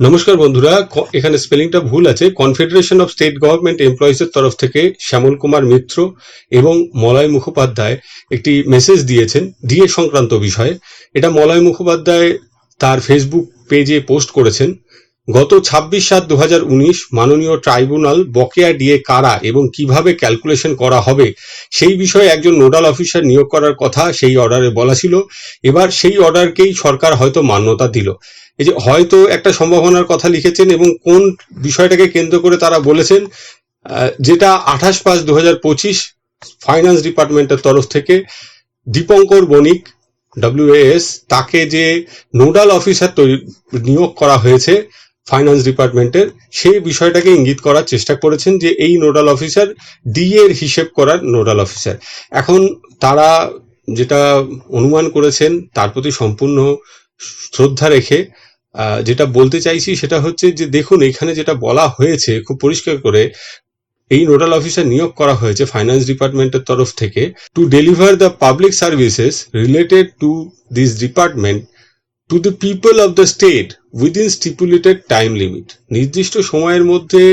নমস্কার বন্ধুরা এখানে স্পেলিংটা ভুল আছে। কনফেডারেশন অফ স্টেট গভর্নমেন্ট এমপ্লয়িজের তরফ থেকে শ্যামল কুমার মিত্র এবং মলয় মুখোপাধ্যায় একটি মেসেজ দিয়েছেন ডিএ সংক্রান্ত বিষয়ে। এটা মলয় মুখোপাধ্যায় তার ফেসবুক পেজে পোস্ট করেছেন। গত ছাব্বিশ সাত দু মাননীয় ট্রাইব্যুনাল বকেয়া ডিএ কারা এবং কীভাবে ক্যালকুলেশন করা হবে, সেই বিষয়ে একজন নোডাল অফিসার নিয়োগ করার কথা সেই অর্ডারে বলা ছিল। এবার সেই অর্ডারকেই সরকার হয়তো মান্যতা দিল। এই যে হয়তো একটা সম্ভাবনার কথা লিখেছেন এবং কোন বিষয়টাকে কেন্দ্র করে তারা বলেছেন যেটা আঠাশ পাঁচ দু হাজার পঁচিশ ফাইন্যান্স ডিপার্টমেন্টের তরফ থেকে দীপঙ্কর বণিক ডব্লিউএস তাকে যে নোডাল অফিসার নিয়োগ করা হয়েছে ফাইন্যান্স ডিপার্টমেন্টের সেই বিষয়টাকে ইঙ্গিত করার চেষ্টা করেছেন যে এই নোডাল অফিসার ডি এর হিসেব করার নোডাল অফিসার। এখন তারা যেটা অনুমান করেছেন, তার প্রতি সম্পূর্ণ শ্রদ্ধা রেখে যেটা বলতে চাইছি সেটা হচ্ছে যে দেখুন, এখানে যেটা বলা হয়েছে, খুব পরিষ্কার করে, এই নোডাল অফিসার নিয়োগ করা হয়েছে ফাইন্যান্স ডিপার্টমেন্টের তরফ থেকে to deliver the public services related to this department to the people of the state within stipulated time limit নির্দিষ্ট সময়ের মধ্যে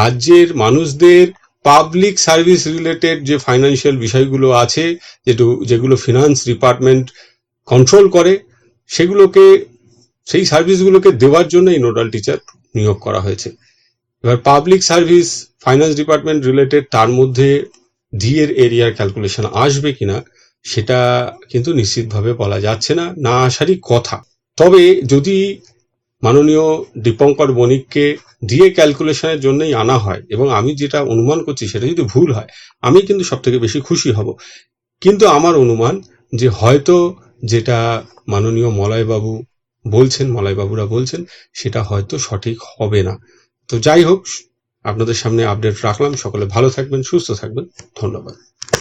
রাজ্যের মানুষদের পাবলিক সার্ভিস রিলেটেড যে ফাইন্যান্সিয়াল বিষয়গুলো আছে, যেটু, যেগুলো ফিনান্স ডিপার্টমেন্ট কন্ট্রোল করে, সেগুলোকে, সেই সার্ভিসগুলোকে দেওয়ার জন্য এই নোডাল টিচার নিয়োগ করা হয়েছে। এবার public service finance department related তার মধ্যে ডি এর এরিয়ার ক্যালকুলেশন আসবে কিনা, সেটা কিন্তু নিশ্চিতভাবে বলা যাচ্ছে না না আসারই কথা। তবে যদি মাননীয় দীপঙ্কর বণিককে ডিএ ক্যালকুলেশনের জন্যই আনা হয়, এবং আমি যেটা অনুমান করছি সেটা যদি ভুল হয়, আমি কিন্তু সব থেকে বেশি খুশি হব। কিন্তু আমার অনুমান যে হয়তো যেটা মাননীয় মলয়বাবু বলছেন, মলয়বাবুরা বলছেন, সেটা হয়তো সঠিক হবে না। তো যাই হোক, আপনাদের সামনে আপডেট রাখলাম। সকলে ভালো থাকবেন, সুস্থ থাকবেন। ধন্যবাদ।